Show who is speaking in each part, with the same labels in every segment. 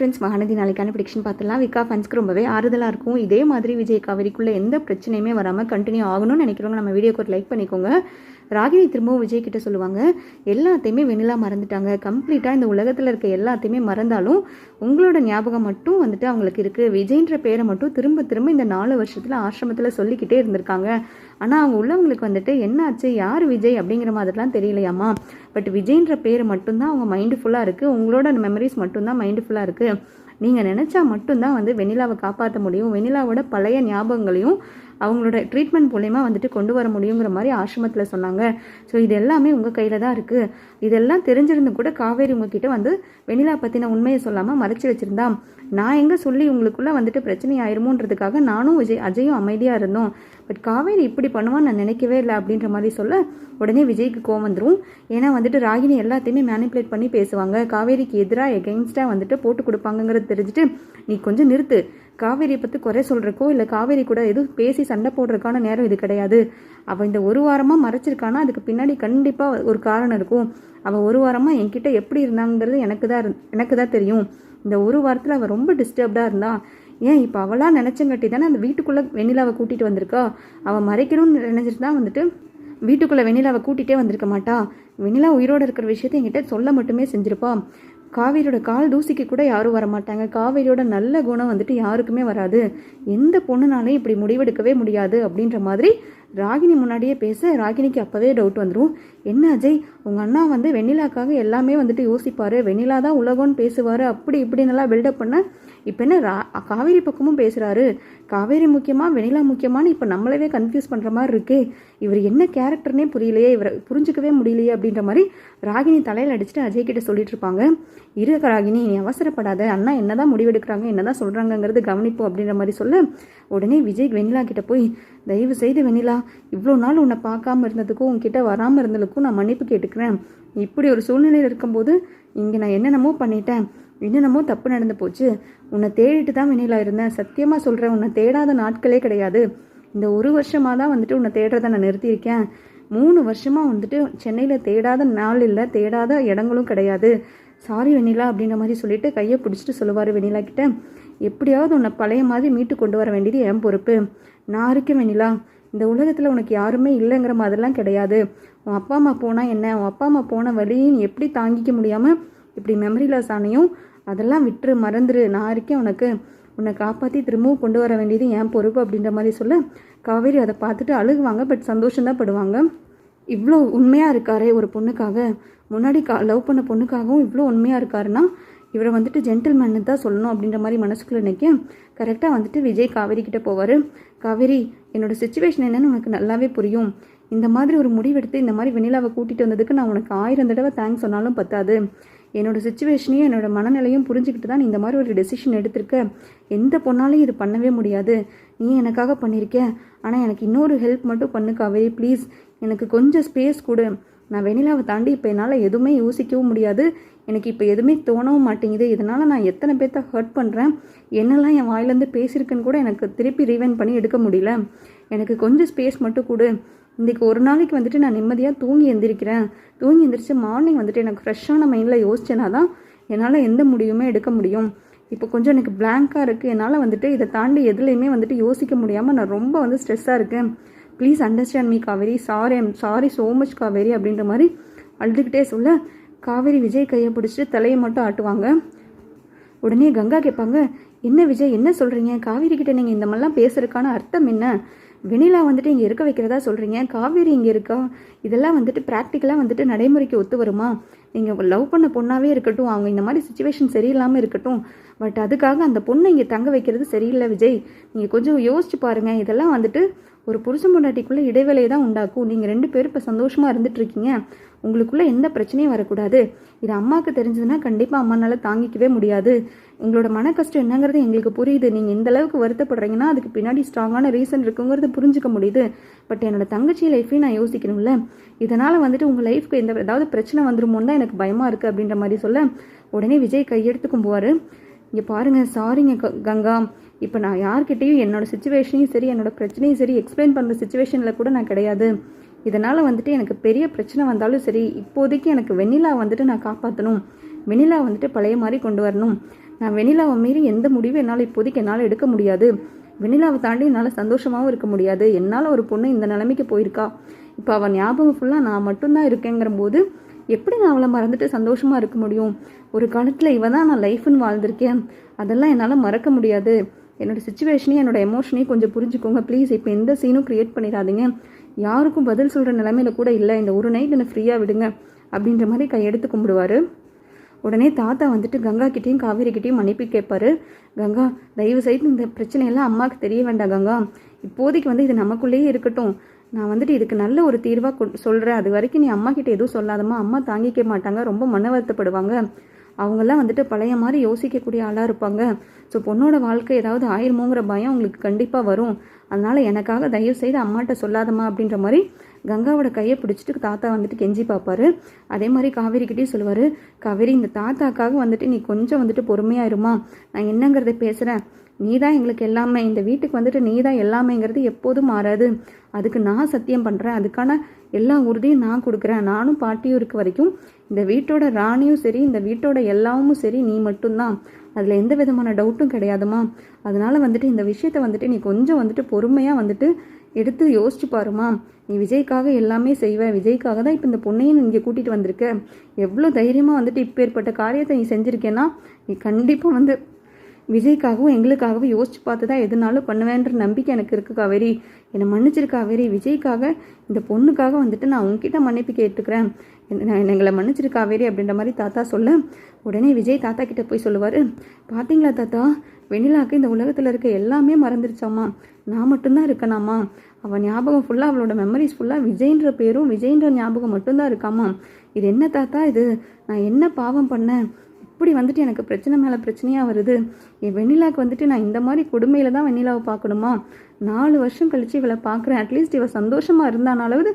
Speaker 1: Friends Mahanadi நாளைக்கான prediction பார்த்துலாம் விகா ஃபன்ஸ்க்கு ரொம்பவே ஆறுதலாக இருக்கும். இதே மாதிரி விஜய் காவேரிக்குள்ளே எந்த பிரச்சனையுமே வராமல் கண்டினியூ ஆகணும்னு நினைக்கிறவங்க நம்ம வீடியோக்கு ஒரு லைக் பண்ணிக்கோங்க. ராகினி திரும்பவும் விஜய் கிட்ட சொல்லுவாங்க எல்லாத்தையுமே வெண்ணிலா மறந்துட்டாங்க. கம்ப்ளீட்டாக இந்த உலகத்தில் இருக்க எல்லாத்தையுமே மறந்தாலும் உங்களோட ஞாபகம் மட்டும் வந்துட்டு அவங்களுக்கு இருக்குது விஜய்ன்ற பேரை மட்டும் திரும்ப திரும்ப இந்த நாலு வருஷத்தில் ஆசிரமத்தில் சொல்லிக்கிட்டே இருந்திருக்காங்க. ஆனால் அவங்க உள்ளவங்களுக்கு வந்துட்டு என்னாச்சு? யார் விஜய்? அப்படிங்கிற மாதிரிலாம் தெரியலையாம்மா. பட் விஜய்ன்ற பேர் மட்டும்தான் அவங்க மைண்டு ஃபுல்லாக இருக்குது உங்களோட மெமரிஸ் மட்டும்தான் மைண்டு ஃபுல்லாக இருக்குது நீங்கள் நினச்சா மட்டும்தான் வந்து வெண்ணிலாவை காப்பாற்ற முடியும். வெண்ணிலாவோட பழைய ஞாபகங்களையும் அவங்களோட ட்ரீட்மெண்ட் மூலயமா வந்துட்டு கொண்டு வர முடியுங்கிற மாதிரி ஆசிரமத்தில் சொன்னாங்க. ஸோ இது எல்லாமே உங்கள் கையில் தான் இருக்குது இதெல்லாம் தெரிஞ்சிருந்து கூட காவேரி உங்ககிட்ட வந்து வெண்ணிலா பற்றின உண்மையை சொல்லாமல் மறைச்சி வச்சுருந்தா. நான் எங்கே சொல்லி உங்களுக்குள்ளே வந்துட்டு பிரச்சனை ஆயிருமோன்றதுக்காக நானும் விஜய் அஜயும் அமைதியாக இருந்தோம். பட் காவேரி இப்படி பண்ணுவான்னு நான் நினைக்கவே இல்லை அப்படின்ற மாதிரி சொல்ல உடனே விஜய்க்கு கோவம் வந்துடும் ஏன்னா வந்துட்டு ராகினி எல்லாத்தையுமே மேனிப்புலேட் பண்ணி பேசுவாங்க. காவேரிக்கு எதிராக எகெயின்ஸ்டாக வந்துட்டு போட்டு கொடுப்பாங்கங்கிறது தெரிஞ்சுட்டு நீ கொஞ்சம் நிறுத்து. காவேரியை பற்றி குறை சொல்கிறக்கோ இல்லை காவேரி கூட எதுவும் பேசி சண்டை போடுறதுக்கான நேரம் இது கிடையாது. அவள் இந்த ஒரு வாரமாக மறைச்சிருக்கானா? அதுக்கு பின்னாடி கண்டிப்பாக ஒரு காரணம் இருக்கும். அவள் ஒரு வாரமாக என்கிட்ட எப்படி இருந்தாங்கிறது எனக்கு தான் எனக்கு தான் தெரியும். இந்த ஒரு வாரத்தில் அவள் ரொம்ப டிஸ்டர்ப்டாக இருந்தா ஏன் இப்போ அவளாக நினச்சங்காட்டி தானே அந்த வீட்டுக்குள்ளே வெண்ணிலாவை கூட்டிகிட்டு வந்திருக்கா? அவள் மறைக்கணும்னு நினச்சிட்டு தான் வந்துட்டு வீட்டுக்குள்ளே வெண்ணிலாவை கூட்டிகிட்டே வந்திருக்க மாட்டா. வெண்ணிலா உயிரோடு இருக்கிற விஷயத்த என்கிட்ட சொல்ல மட்டுமே செஞ்சிருப்பா. காவேரியோட கால் தூசிக்கு கூட யாரும் வர மாட்டாங்க காவேரியோட நல்ல குணம் வந்துட்டு யாருக்குமே வராது. எந்த பொண்ணுனாலையும் இப்படி முடிவெடுக்கவே முடியாது அப்படின்ற மாதிரி ராகினி முன்னாடியே பேச ராகினிக்கு அப்போவே டவுட் வந்துடும் என்ன அஜய் உங்கள் அண்ணா வந்து வெண்ணிலாக்காக எல்லாமே வந்துட்டு யோசிப்பார் வெண்ணிலா தான் உலகம்னு பேசுவார் அப்படி இப்படி நல்லா பில்டப் பண்ண இப்போ என்ன ரா காவேரி பக்கமும் பேசுகிறாரு காவேரி முக்கியமாக வெண்ணிலா முக்கியமானு இப்போ நம்மளவே கன்ஃபியூஸ் பண்ணுற மாதிரி இருக்கே. இவர் என்ன கேரக்டர்னே புரியலையே இவரை புரிஞ்சுக்கவே முடியலையே அப்படின்ற மாதிரி ராகினி தலையில் அடிச்சுட்டு அஜய் கிட்ட சொல்லிட்டு இருப்பாங்க. இரு ராகினி நீ அவசரப்படாத அண்ணா என்னதான் முடிவெடுக்கிறாங்க என்னதான் சொல்கிறாங்கங்கிறது கவனிப்போம் அப்படின்ற மாதிரி சொல்ல உடனே விஜய் வெண்ணிலா கிட்ட போய் தயவு செய்து வெண்ணிலா இவ்வளோ நாள் உன்னை பார்க்காம இருந்ததுக்கும் உன்கிட்ட வராமல் இருந்ததுக்கும் நான் மன்னிப்பு கேட்டுக்கிறேன். இப்படி ஒரு சூழ்நிலையில் இருக்கும்போது இங்கே நான் என்னென்னமோ பண்ணிட்டேன். என்னென்னமோ தப்பு நடந்து போச்சு. உன்னை தேடிட்டு தான் வெண்ணிலா இருந்தேன். சத்தியமாக சொல்கிறேன் உன்னை தேடாத நாட்களே கிடையாது. இந்த ஒரு வருஷமாக தான் வந்துட்டு உன்னை தேடுறத நான் நிறுத்தியிருக்கேன். மூணு வருஷமாக வந்துட்டு சென்னையில் தேடாத நாள் இல்லை தேடாத இடங்களும் கிடையாது. சாரி வெண்ணிலா அப்படின்ற மாதிரி சொல்லிட்டு கையை பிடிச்சிட்டு சொல்லுவார் வெண்ணிலா கிட்ட. எப்படியாவது உன்னை பழைய மாதிரி மீட்டு கொண்டு வர வேண்டியது என் பொறுப்பு. நான் இருக்கேன் வெண்ணிலா. இந்த உலகத்தில் உனக்கு யாருமே இல்லைங்கிற மாதிரிலாம் கிடையாது. உன் அப்பா அம்மா போனால் என்ன? உன் அப்பா அம்மா போன வழியை நீ எப்படி தாங்கிக்க முடியாமல் இப்படி மெமரி லாஸ் ஆனையும் அதெல்லாம் விட்டுரு மறந்துரு. நான் இருக்கேன் உனக்கு. உன்னை காப்பாற்றி திரும்பவும் கொண்டு வர வேண்டியது என் பொறுப்பு அப்படின்ற மாதிரி சொல்ல காவேரி அதை பார்த்துட்டு அழுகுவாங்க பட் சந்தோஷம்தான் படுவாங்க. இவ்வளோ உண்மையாக இருக்காரே ஒரு பொண்ணுக்காக. முன்னாடி கா லவ் பண்ண பொண்ணுக்காகவும் இவ்வளோ உண்மையாக இருக்காருன்னா இவரை வந்துட்டு ஜென்டில்மேனு தான் சொல்லணும் அப்படின்ற மாதிரி மனசுக்குள்ள நினைக்க கரெக்டாக வந்துட்டு விஜய் காவேரி கிட்டே போவார். காவேரி என்னோட சுச்சுவேஷன் என்னன்னு உனக்கு நல்லாவே புரியும். இந்த மாதிரி ஒரு முடிவெடுத்து இந்த மாதிரி வெண்ணிலாவை கூட்டிகிட்டு வந்ததுக்கு நான் உனக்கு ஆயிரம் தடவை தேங்க்ஸ் சொன்னாலும் பத்தாது. என்னோடய சுச்சுவேஷனையும் என்னோடய மனநிலையும் புரிஞ்சுக்கிட்டு தான் இந்த மாதிரி ஒரு டெசிஷன் எடுத்திருக்க. எந்த பொண்ணாலையும் இது பண்ணவே முடியாது. நீ எனக்காக பண்ணியிருக்க ஆனால் எனக்கு இன்னொரு ஹெல்ப் மட்டும் பண்ணு காவேரி ப்ளீஸ் எனக்கு கொஞ்சம் ஸ்பேஸ் கொடு. நான் வெண்ணிலாவை தாண்டி இப்போ என்னால் எதுவுமே யோசிக்கவும் முடியாது. எனக்கு இப்போ எதுவுமே தோணவும் மாட்டேங்குது. இதனால் நான் எத்தனை பேர்த்த ஹர்ட் பண்ணுறேன் என்னெல்லாம் என் வாயிலேருந்து பேசியிருக்குன்னு கூட எனக்கு திருப்பி ரீவைன் பண்ணி எடுக்க முடியல. எனக்கு கொஞ்சம் ஸ்பேஸ் மட்டும் கொடு. இன்றைக்கி ஒரு நாளைக்கு வந்துட்டு நான் நிம்மதியாக தூங்கி எந்திரிக்கிறேன். தூங்கி எந்திரிச்சு மார்னிங் வந்துட்டு எனக்கு ஃப்ரெஷ்ஷான மைண்டில் யோசிச்சேனா தான் என்னால் எந்த முடிவுமே எடுக்க முடியும். இப்போ கொஞ்சம் எனக்கு பிளாங்காக இருக்குது என்னால் வந்துட்டு இதை தாண்டி எதுலேயுமே வந்துட்டு யோசிக்க முடியாமல் நான் ரொம்ப வந்து ஸ்ட்ரெஸ்ஸாக இருக்கேன். Please understand me Kaveri. Sorry I'm sorry so much Kaveri அப்படின்ற மாதிரி அழுதுகிட்டே சொல்ல. காவேரி விஜய் கையை பிடிச்சிட்டு தலையை மட்டும் ஆட்டுவாங்க. உடனே கங்கா கேட்பாங்க என்ன விஜய் என்ன சொல்கிறீங்க காவேரி கிட்ட நீங்கள் இந்த மாதிரிலாம் பேசுறதுக்கான அர்த்தம் என்ன? வெனிலா வந்துட்டு இங்கே இருக்க வைக்கிறதா சொல்கிறீங்க காவேரி இங்கே இருக்கா? இதெல்லாம் வந்துட்டு ப்ராக்டிக்கலாக வந்துட்டு நடைமுறைக்கு ஒத்து வருமா? நீங்கள் லவ் பண்ண பொண்ணாகவே இருக்கட்டும் அவங்க இந்த மாதிரி சுச்சுவேஷன் சரியில்லாமல் இருக்கட்டும் பட் அதுக்காக அந்த பொண்ணை இங்கே தங்க வைக்கிறது சரியில்லை விஜய். நீங்கள் கொஞ்சம் யோசிச்சு பாருங்கள் இதெல்லாம் வந்துட்டு ஒரு புருஷன் பொண்டாட்டிக்குள்ளே இடைவேளையை தான் உண்டாக்கும். நீங்கள் ரெண்டு பேரும் இப்போ சந்தோஷமாக இருந்துட்டு இருக்கீங்க உங்களுக்குள்ளே எந்த பிரச்சனையும் வரக்கூடாது. இது அம்மாவுக்கு தெரிஞ்சதுன்னா கண்டிப்பாக அம்மானால தாங்கிக்கவே முடியாது. உங்களோட மன கஷ்டம் என்னங்கிறது எங்களுக்கு புரியுது. நீங்கள் இந்த அளவுக்கு வருத்தப்படுறீங்கன்னா அதுக்கு பின்னாடி ஸ்ட்ராங்கான ரீசன் இருக்குங்கிறது புரிஞ்சுக்க முடியுது. பட் என்னோட தங்கச்சி லைஃப்பையும் நான் யோசிக்கணும்ல. இதனால் வந்துட்டு உங்கள் லைஃப்க்கு எந்த ஏதாவது பிரச்சனை வந்துருமோன்னு தான் எனக்கு பயமாக இருக்குது அப்படின்ற மாதிரி சொல்ல உடனே விஜய் கையெடுத்து கும்புவார் இங்கே பாருங்கள் சாரிங்க கங்கா. இப்போ நான் யார்கிட்டையும் என்னோடய சுச்சுவேஷனையும் சரி என்னோட பிரச்சனையும் சரி எக்ஸ்பிளைன் பண்ணுற சுச்சுவேஷனில் கூட நான் கிடையாது. இதனால் வந்துட்டு எனக்கு பெரிய பிரச்சனை வந்தாலும் சரி இப்போதைக்கு எனக்கு வெண்ணிலா வந்துட்டு நான் காப்பாற்றணும் வெண்ணிலா வந்துட்டு பழைய மாதிரி கொண்டு வரணும். நான் வெண்ணிலாவை மீறி எந்த முடிவும் என்னால் இப்போதைக்கு என்னால் எடுக்க முடியாது. வெண்ணிலாவை தாண்டி என்னால் சந்தோஷமாகவும் இருக்க முடியாது. என்னால் ஒரு பொண்ணு இந்த நிலைமைக்கு போயிருக்கா? இப்போ அவன் ஞாபகம் ஃபுல்லாக நான் மட்டும்தான் இருக்கேங்கிற போது எப்படி நான் அவளை மறந்துட்டு சந்தோஷமாக இருக்க முடியும்? ஒரு காலத்தில் இவ தான் நான் லைஃப்னு வாழ்ந்திருக்கேன். அதெல்லாம் என்னால் மறக்க முடியாது. என்னோடய சுச்சுவேஷனையும் என்னோட எமோஷனையும் கொஞ்சம் புரிஞ்சுக்கோங்க. ப்ளீஸ் இப்போ எந்த சீனும் க்ரியேட் பண்ணிடாதீங்க. யாருக்கும் பதில் சொல்கிற நிலமையில கூட இல்லை. இந்த ஒரு நைட் என்னை ஃப்ரீயாக விடுங்க அப்படின்ற மாதிரி கையெடுத்து கும்பிடுவார். உடனே தாத்தா வந்துட்டு கங்கா கிட்டேயும் காவேரி கிட்டேயும் மன்னிப்பு கேட்பாரு. கங்கா தயவு செய்து இந்த பிரச்சனையெல்லாம் அம்மாவுக்கு தெரிய வேண்டாம் கங்கா. இப்போதைக்கு வந்து இது நமக்குள்ளேயே இருக்கட்டும். நான் வந்துட்டு இதுக்கு நல்ல ஒரு தீர்வாக சொல்கிறேன் அது வரைக்கும் நீ அம்மா கிட்ட எதுவும் சொல்லாதம்மா. அம்மா தாங்கிக்க மாட்டாங்க. ரொம்ப மன வருத்தப்படுவாங்க. அவங்கெல்லாம் வந்துட்டு பழைய மாதிரி யோசிக்கக்கூடிய ஆளாக இருப்பாங்க. ஸோ பொண்ணோட வாழ்க்கை ஏதாவது ஆயிருமோங்கிற பயம் உங்களுக்கு கண்டிப்பாக வரும். அதனால் எனக்காக தயவு செய்து அம்மாட்ட சொல்லாதம்மா அப்படின்ற மாதிரி கங்காவோட கையை பிடிச்சிட்டு தாத்தா வந்துட்டு கெஞ்சி பார்ப்பாரு அதே மாதிரி காவேரிக்கிட்டேயும் சொல்லுவார் காவேரி இந்த தாத்தாக்காக வந்துட்டு நீ கொஞ்சம் வந்துட்டு பொறுமையாக இருமா நான் என்னங்கிறத பேசுகிறேன் நீ தான் எங்களுக்கு எல்லாமே. இந்த வீட்டுக்கு வந்துட்டு நீ தான் எல்லாமேங்கிறது எப்போதும் மாறாது. அதுக்கு நான் சத்தியம் பண்ணுறேன் அதுக்கான எல்லா உறுதியும் நான் கொடுக்குறேன். நானும் பாட்டியும் இருக்க வரைக்கும் இந்த வீட்டோட ராணியும் சரி இந்த வீட்டோட எல்லாமும் சரி நீ மட்டும்தான். அதில் எந்த விதமான டவுட்டும் கிடையாதுமா அதனால வந்துட்டு இந்த விஷயத்த வந்துட்டு நீ கொஞ்சம் வந்துட்டு பொறுமையாக வந்துட்டு எடுத்து யோசிச்சு பாருமா நீ விஜய்க்காக எல்லாமே செய்வ. விஜய்க்காக தான் இப்போ இந்த பொண்ணையும் இங்கே கூட்டிகிட்டு வந்திருக்க. எவ்வளோ தைரியமாக வந்துட்டு இப்போ ஏற்பட்ட காரியத்தை நீ செஞ்சுருக்கேன்னா நீ கண்டிப்பாக வந்து விஜய்க்காகவும் எங்களுக்காகவும் யோசிச்சு பார்த்து தான் எதுனாலும் பண்ணுவேன்ற நம்பிக்கை எனக்கு இருக்குது காவேரி. என்னை மன்னிச்சிரு காவேரி. விஜய்க்காக இந்த பொண்ணுக்காக வந்துட்டு நான் உங்ககிட்ட மன்னிப்பு கேட்டுக்கிறேன். நான் எங்களை மன்னிச்சிரு காவேரி அப்படின்ற மாதிரி தாத்தா சொல்ல உடனே விஜய் தாத்தா கிட்ட போய் சொல்லுவார் பார்த்தீங்களா தாத்தா? வெண்ணிலாக்கு இந்த உலகத்தில் இருக்க எல்லாமே மறந்துருச்சாம்மா. நான் மட்டும்தான் இருக்கணாமா அவள் ஞாபகம் ஃபுல்லாக அவளோட மெமரிஸ் ஃபுல்லாக விஜய்ன்ற பேரும் விஜய்ன்ற ஞாபகம் மட்டும்தான் இருக்காமா இது என்ன தாத்தா இது? நான் என்ன பாவம் பண்ணேன்? இப்படி வந்துட்டு எனக்கு பிரச்சனை மேலே பிரச்சனையாக வருது. என் வெண்ணிலாவுக்கு வந்துட்டு நான் இந்த மாதிரி கொடுமையில் தான் வெண்ணிலாவை பார்க்கணுமா? நாலு வருஷம் கழித்து இவளை பார்க்குறேன். அட்லீஸ்ட் இவள் சந்தோஷமாக இருந்தானாலாவது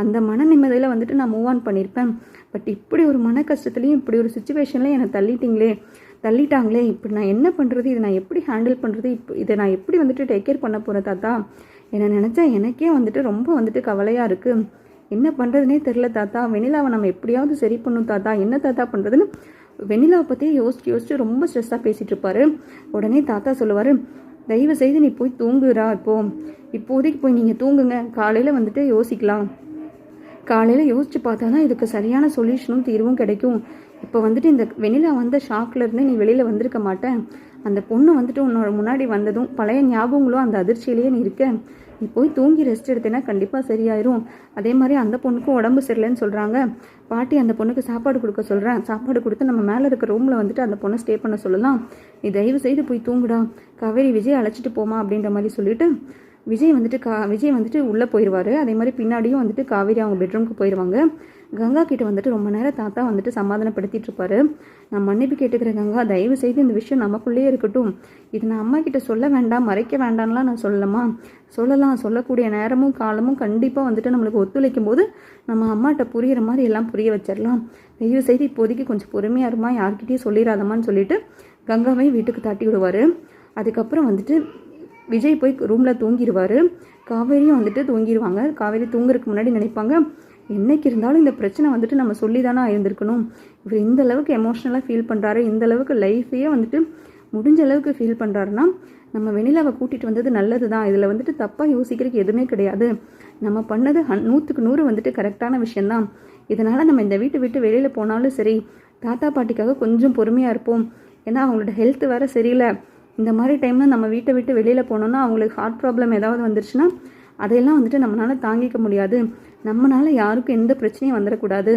Speaker 1: அந்த மன நிம்மதியில் வந்துட்டு நான் மூவ் ஆன் பண்ணியிருப்பேன் பட் இப்படி ஒரு மன கஷ்டத்துலேயும் இப்படி ஒரு சுச்சுவேஷனில் என்னை தள்ளிட்டிங்களே. தள்ளிட்டாங்களே. இப்படி நான் என்ன பண்ணுறது இதை நான் எப்படி ஹேண்டில் பண்ணுறது இப்போ இதை நான் எப்படி வந்துட்டு டேக் கேர் பண்ண போகிறேன் தாத்தா? என்னை நினச்சா எனக்கே வந்துட்டு ரொம்ப வந்துட்டு கவலையாக இருக்குது என்ன பண்ணுறதுனே தெரில தாத்தா. வெண்ணிலாவை நம்ம எப்படியாவது சரி பண்ணும் தாத்தா. என்ன தாத்தா பண்ணுறதுன்னு வெண்ணிலாவை பற்றியே யோசிச்சு யோசிச்சு ரொம்ப ஸ்ட்ரெஸ்ஸாக பேசிகிட்டு இருப்பாரு. உடனே தாத்தா சொல்லுவார் தயவு செய்து நீ போய் தூங்குறா இப்போ. இப்போதைக்கு போய் நீங்கள் தூங்குங்க. காலையில் வந்துட்டு யோசிக்கலாம். காலையில் யோசிச்சு பார்த்தா தான் இதுக்கு சரியான சொல்யூஷனும் தீர்வும் கிடைக்கும். இப்போ வந்துட்டு இந்த வெண்ணிலா வந்த ஷாக்லேருந்து நீ வெளியில் வந்திருக்க மாட்டேன் அந்த பொண்ணு வந்துட்டு உன்னோட முன்னாடி வந்ததும் பழைய ஞாபகங்களும் அந்த அதிர்ச்சியிலேயே நீ இருக்க. நீ போய் தூங்கி ரெஸ்ட் எடுத்தேன்னா கண்டிப்பாக சரியாயிரும். அதே மாதிரி அந்த பொண்ணுக்கும் உடம்பு சரியில்லைன்னு சொல்கிறாங்க பாட்டி அந்த பொண்ணுக்கு சாப்பாடு கொடுக்க சொல்கிறேன் சாப்பாடு கொடுத்து நம்ம மேலே இருக்க ரூமில் வந்துட்டு அந்த பொண்ணை ஸ்டே பண்ண சொல்லலாம். நீ தயவு செய்து போய் தூங்குடா. காவேரி விஜய் அழைச்சிட்டு போமா அப்படின்ற மாதிரி சொல்லிட்டு விஜய் வந்துட்டு கா விஜய் வந்துட்டு உள்ளே போயிடுவார் அதே மாதிரி பின்னாடியும் வந்துட்டு காவேரி அவங்க பெட்ரூமுக்கு போயிடுவாங்க கங்கா கிட்ட வந்துட்டு ரொம்ப நேரம் தாத்தா வந்துட்டு சமாதானப்படுத்திட்டு இருப்பாரு. நான் மன்னிப்பு கேட்டுக்கிறேன் கங்கா. தயவு செய்து இந்த விஷயம் நமக்குள்ளேயே இருக்கட்டும். இது நான் அம்மா கிட்ட சொல்ல வேண்டாம் மறைக்க வேண்டாம்லாம் நான் சொல்லலாமா சொல்லலாம். சொல்லக்கூடிய நேரமும் காலமும் கண்டிப்பாக வந்துட்டு நம்மளுக்கு ஒத்துழைக்கும் போது நம்ம அம்மாட்ட புரிகிற மாதிரி எல்லாம் புரிய வச்சிடலாம். தயவு செய்து இப்போதைக்கு கொஞ்சம் பொறுமையாக இருமா. யார்கிட்டயும் சொல்லிடாதம்மான்னு சொல்லிட்டு கங்காவையும் வீட்டுக்கு தாட்டி விடுவார். அதுக்கப்புறம் வந்துட்டு விஜய் போய் ரூமில் தூங்கிடுவார் காவேரியும் வந்துட்டு தூங்கிடுவாங்க காவேரி தூங்குறதுக்கு முன்னாடி நினைப்பாங்க என்னைக்கு இருந்தாலும் இந்த பிரச்சனை வந்துட்டு நம்ம சொல்லி தானே இருந்திருக்கணும் இவர் இந்த அளவுக்கு எமோஷ்னலாக ஃபீல் பண்ணுறாரு இந்த அளவுக்கு லைஃபையே வந்துட்டு முடிஞ்ச அளவுக்கு ஃபீல் பண்ணுறாருன்னா நம்ம வெண்ணிலாவை கூட்டிகிட்டு வந்தது நல்லது தான் இதில் வந்துட்டு தப்பாக யோசிக்கிறதுக்கு எதுவுமே கிடையாது. நம்ம பண்ணது ஹன் நூற்றுக்கு நூறு வந்துட்டு கரெக்டான விஷயந்தான் இதனால் நம்ம இந்த வீட்டை விட்டு வெளியில் போனாலும் சரி தாத்தா பாட்டிக்காக கொஞ்சம் பொறுமையாக இருப்போம். ஏன்னா அவங்களோட ஹெல்த் வேறு சரியில்லை. இந்த மாதிரி டைமில் நம்ம வீட்டை விட்டு வெளியில் போனோன்னா அவங்களுக்கு ஹார்ட் ப்ராப்ளம் ஏதாவது வந்துருச்சுன்னா அதையெல்லாம் வந்துட்டு நம்மளால் தாங்கிக்க முடியாது. நம்மளால் யாருக்கும் எந்த பிரச்சனையும் வந்துடக்கூடாது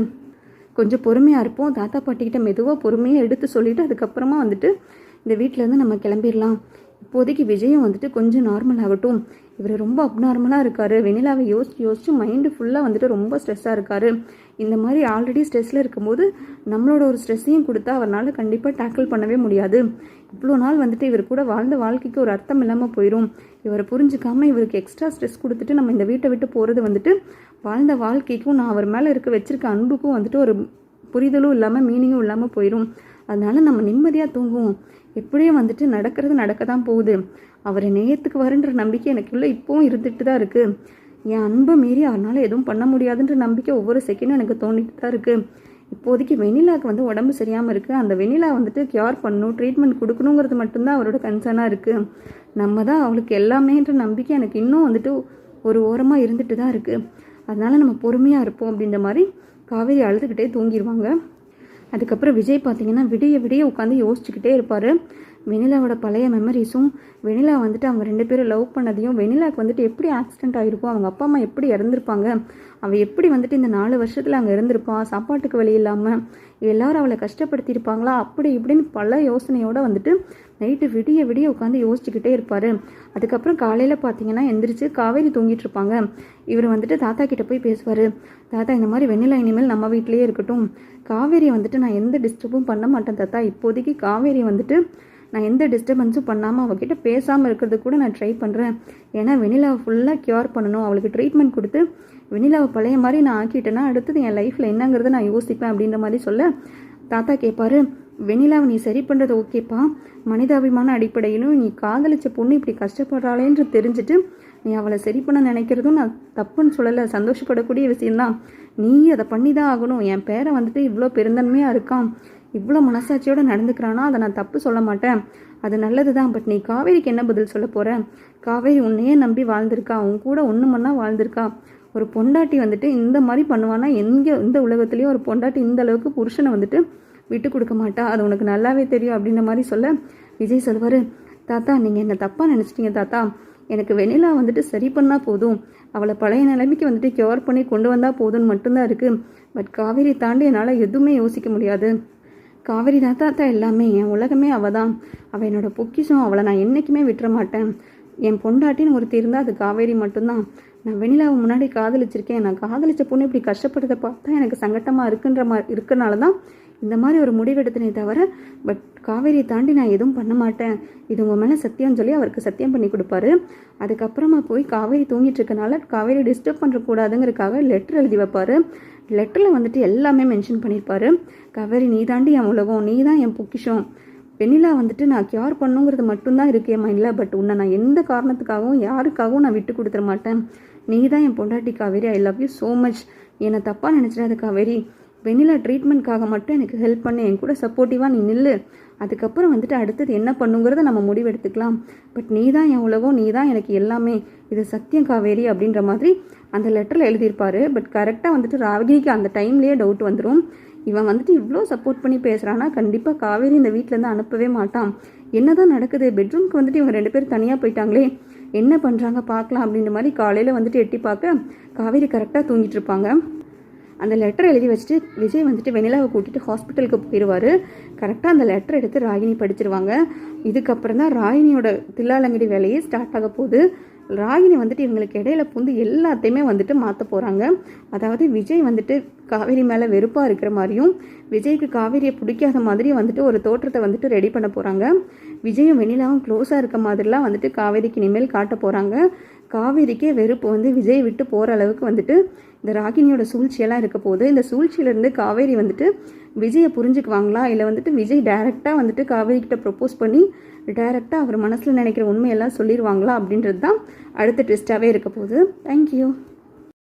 Speaker 1: கொஞ்சம் பொறுமையாக இருப்போம். தாத்தா பாட்டிக்கிட்ட மெதுவாக பொறுமையாக எடுத்து சொல்லிவிட்டு அதுக்கப்புறமா வந்துட்டு இந்த வீட்டிலேருந்து நம்ம கிளம்பிடலாம். இப்போதைக்கு விஜயம் வந்துட்டு கொஞ்சம் நார்மல் ஆகட்டும். இவர் ரொம்ப அப்நார்மலாக இருக்கார். வெண்ணிலாவை யோசிச்சு யோசிச்சு மைண்டு ஃபுல்லாக வந்துட்டு ரொம்ப ஸ்ட்ரெஸ்ஸாக இருக்கார். இந்த மாதிரி ஆல்ரெடி ஸ்ட்ரெஸ்ஸில் இருக்கும்போது நம்மளோட ஒரு ஸ்ட்ரெஸ்ஸையும் கொடுத்தா அவரால் கண்டிப்பாக டேக்கிள் பண்ணவே முடியாது. இவ்வளோ நாள் வந்துட்டு இவர் கூட வாழ்ந்த வாழ்க்கைக்கு ஒரு அர்த்தம் இல்லாமல் போயிடும் இவரை புரிஞ்சுக்காமல் இவருக்கு எக்ஸ்ட்ரா ஸ்ட்ரெஸ் கொடுத்துட்டு நம்ம இந்த வீட்டை விட்டு போகிறது வந்துட்டு வாழ்ந்த வாழ்க்கைக்கும் நான் அவர் மேலே இருக்க வச்சிருக்க அன்புக்கும் வந்துட்டு ஒரு புரிதலும் இல்லாமல் மீனிங்கும் இல்லாமல் போயிடும் அதனால நம்ம நிம்மதியாக தூங்குவோம். எப்படியும் வந்துட்டு நடக்கிறது நடக்க தான் போகுது. அவரை நேயத்துக்கு வரன்ற நம்பிக்கை எனக்குள்ளே இப்போவும் இருந்துட்டு தான் இருக்குது என் அன்பை மீறி அவனால் எதுவும் பண்ண முடியாதுன்ற நம்பிக்கை ஒவ்வொரு செகண்டும் எனக்கு தோண்டிட்டு தான் இருக்குது இப்போதைக்கு வெனிலாக்கு வந்து உடம்பு சரியாமல் இருக்குது அந்த வெனிலா வந்துட்டு கியூர் பண்ணணும் ட்ரீட்மெண்ட் கொடுக்கணுங்கிறது மட்டும்தான் அவரோட கன்சர்னாக இருக்குது நம்ம தான் அவளுக்கு எல்லாமேன்ற நம்பிக்கை எனக்கு இன்னும் வந்துட்டு ஒரு ஓரமாக இருந்துட்டு தான் இருக்குது அதனால் நம்ம பொறுமையாக இருப்போம் அப்படின்ற மாதிரி காவேரி அழுதுகிட்டே தூங்கிடுவாங்க அதுக்கப்புறம் விஜய் பார்த்தீங்கன்னா விடிய விடிய உட்காந்து யோசிச்சுக்கிட்டே இருப்பார். வெனிலாவோட பழைய மெமரிஸும் வெனிலா வந்துட்டு அவங்க ரெண்டு பேரும் லவ் பண்ணதையும் வெனிலாக்கு வந்துட்டு எப்படி ஆக்சிடென்ட் ஆகிருக்கும் அவங்க அப்பா அம்மா எப்படி இறந்துருப்பாங்க அவள் எப்படி வந்துட்டு இந்த நாலு வருஷத்தில் அங்கே இருந்திருப்பா சாப்பாட்டுக்கு வழி இல்லாமல் எல்லாரும் அவளை கஷ்டப்படுத்தியிருப்பாங்களா அப்படி இப்படின்னு பல யோசனையோடு வந்துட்டு நைட்டு விடிய விடிய உட்காந்து யோசிச்சுக்கிட்டே இருப்பார். அதுக்கப்புறம் காலையில் பார்த்தீங்கன்னா எந்திரிச்சு காவேரி தூங்கிட்டு இருப்பாங்க. இவர் வந்துட்டு தாத்தா கிட்டே போய் பேசுவார் தாத்தா இந்த மாதிரி வெண்ணிலா இனிமேல் நம்ம வீட்லேயே இருக்கட்டும். காவேரியை வந்துட்டு நான் எந்த டிஸ்டர்பும் பண்ண மாட்டேன் தாத்தா. இப்போதைக்கு காவேரி வந்துட்டு நான் எந்த டிஸ்டர்பன்ஸும் பண்ணாமல் அவகிட்ட பேசாமல் இருக்கிறது கூட நான் ட்ரை பண்ணுறேன் ஏன்னா வெனிலாவை ஃபுல்லாக க்யூர் பண்ணணும். அவளுக்கு ட்ரீட்மெண்ட் கொடுத்து வெனிலாவை பழைய மாதிரி நான் ஆக்கிட்டேன்னா அடுத்தது என் லைஃப்பில் என்னங்கிறத நான் யோசிப்பேன் அப்படின்ற மாதிரி சொல்ல தாத்தா கேட்பாரு வெனிலாவை நீ சரி பண்ணுறது ஓகேப்பா மனிதாபிமான அடிப்படையிலும் நீ காதலிச்ச பொண்ணு இப்படி கஷ்டப்படுறாளேன்று தெரிஞ்சுட்டு நீ அவளை சரி பண்ண நினைக்கிறதும் நான் தப்புன்னு சொல்லலை. சந்தோஷப்படக்கூடிய விஷயம்தான். நீ அதை பண்ணி தான் ஆகணும். என் பேரை வந்துட்டு இவ்வளோ பெருந்தன்மையாக இருக்கான். இவ்வளோ மனசாட்சியோடு நடந்துக்கிறானா? அதை நான் தப்பு சொல்ல மாட்டேன். அது நல்லது தான் பட் நீ காவேரிக்கு என்ன பதில் சொல்ல போகிற காவேரி உன்னையே நம்பி வாழ்ந்திருக்கா? உன் கூட ஒன்று மண்ணா வாழ்ந்திருக்கா? ஒரு பொண்டாட்டி வந்துட்டு இந்த மாதிரி பண்ணுவானா? எங்கே இந்த உலகத்துலேயும் ஒரு பொண்டாட்டி இந்த அளவுக்கு புருஷனை வந்துட்டு விட்டு கொடுக்க மாட்டா? அது உனக்கு நல்லாவே தெரியும் அப்படின்ற மாதிரி சொல்ல விஜய் சொல்வார். தாத்தா நீங்கள் என்ன தப்பாக நினச்சிட்டீங்க தாத்தா. எனக்கு வெனிலா வந்துட்டு சரி பண்ணால் போதும். அவளை பழைய நிலைமைக்கு வந்துட்டு கியூர் பண்ணி கொண்டு வந்தால் போதும்னு மட்டும்தான் இருக்குது பட் காவேரி தாண்டி என்னால் எதுவுமே யோசிக்க முடியாது. காவேரி தான் எல்லாமே என் உலகமே அவள் தான் அவள் என்னோட பொக்கிஷம் அவளை நான் என்றைக்குமே விட்டுற மாட்டேன் என் பொண்டாட்டின்னு ஒருத்தி இருந்தால் அது காவேரி மட்டும்தான். நான் வெண்ணிலாவை முன்னாடி காதலிச்சிருக்கேன். நான் காதலிச்ச பொண்ணு இப்படி கஷ்டப்படுறதை பார்த்தா எனக்கு சங்கட்டமாக இருக்குன்ற மா இருக்கனால தான் இந்த மாதிரி ஒரு முடிவெடுத்தனே தவிர பட் காவேரியை தாண்டி நான் எதுவும் பண்ண மாட்டேன். இது உங்கள் மேலே சத்தியம்னு சொல்லி அவருக்கு சத்தியம் பண்ணி கொடுப்பாரு. அதுக்கப்புறமா போய் காவேரி தூங்கிட்டு இருக்கனால காவேரி டிஸ்டர்ப் பண்ணுறக்கூடாதுங்கிறதுக்காக லெட்டர் எழுதி வைப்பார். லெட்டரில் வந்துட்டு எல்லாமே மென்ஷன் பண்ணியிருப்பாரு காவேரி நீ தாண்டி என் உலகம் நீ தான் என் பொக்கிஷம். வெண்ணிலா வந்துட்டு நான் கியூர் பண்ணுங்கிறது மட்டும்தான் இருக்கு என் மைண்டில் பட் உன்னை நான் எந்த காரணத்துக்காகவும் யாருக்காகவும் நான் விட்டு கொடுத்துட மாட்டேன். நீ தான் என் பொண்டாட்டி Kaveri I love you so much என்னை தப்பாக நினச்சிடாத காவேரி. வெண்ணிலா ட்ரீட்மெண்ட்காக மட்டும் எனக்கு ஹெல்ப் பண்ண என் கூட சப்போர்ட்டிவாக நீ நில்லு. அதுக்கப்புறம் வந்துட்டு அடுத்தது என்ன பண்ணுங்கிறத நம்ம முடிவெடுத்துக்கலாம். பட் நீ தான் என் உலகம் நீ தான் எனக்கு எல்லாமே. இது சத்தியம் காவேரி அப்படின்ற மாதிரி அந்த லெட்டரில் எழுதியிருப்பாரு. பட் கரெக்டாக வந்துட்டு ராகினிக்கு அந்த டைம்லேயே டவுட் வந்துடும் இவன் வந்துட்டு இவ்வளோ சப்போர்ட் பண்ணி பேசுகிறான்னா கண்டிப்பாக காவேரி இந்த வீட்டிலேருந்து அனுப்பவே மாட்டான். என்ன தான் நடக்குது? பெட்ரூம்க்கு வந்துட்டு இவங்க ரெண்டு பேரும் தனியாக போயிட்டாங்களே. என்ன பண்ணுறாங்க பார்க்கலாம் அப்படின்ற மாதிரி காலையில் வந்துட்டு எட்டி பார்க்க காவேரி கரெக்டாக தூங்கிட்டு இருப்பாங்க. அந்த லெட்டர் எழுதி வச்சுட்டு விஜய் வந்துட்டு வெனிலாவை கூட்டிட்டு ஹாஸ்பிட்டலுக்கு போயிடுவார் கரெக்டாக அந்த லெட்டர் எடுத்து ராகினி படிச்சிருவாங்க. இதுக்கப்புறம் தான் ராகினியோட தில்லாலங்கடி வேலையே ஸ்டார்ட் ஆக போகுது. ராகினி வந்துட்டு இவங்களுக்கு இடையில புந்து எல்லாத்தையுமே வந்துட்டு மாற்ற போகிறாங்க அதாவது விஜய் வந்துட்டு காவேரி மேலே வெறுப்பாக இருக்கிற மாதிரியும் விஜய்க்கு காவேரியை பிடிக்காத மாதிரி வந்துட்டு ஒரு தோற்றத்தை வந்துட்டு ரெடி பண்ண போகிறாங்க விஜயும் வெண்ணிலாவும் க்ளோஸாக இருக்க மாதிரிலாம் வந்துட்டு காவேரிக்கு இனிமேல் காட்ட போகிறாங்க காவேரிக்கே வெறுப்பு வந்து விஜய் விட்டு போகிற அளவுக்கு வந்துட்டு இந்த ராகினியோட சூழ்ச்சியெல்லாம் இருக்க போகுது. இந்த சூழ்ச்சியிலேருந்து காவேரி வந்துட்டு விஜயை புரிஞ்சுக்குவாங்களா? இல்லை வந்துட்டு விஜய் டைரெக்டாக வந்துட்டு காவேரி கிட்ட ப்ரொப்போஸ் பண்ணி டைரெக்டாக அவர் மனசில் நினைக்கிற உண்மையெல்லாம் சொல்லிடுவாங்களா அப்படின்றது தான் அடுத்த ட்விஸ்ட்டாகவே இருக்க போகுது. தேங்க்யூ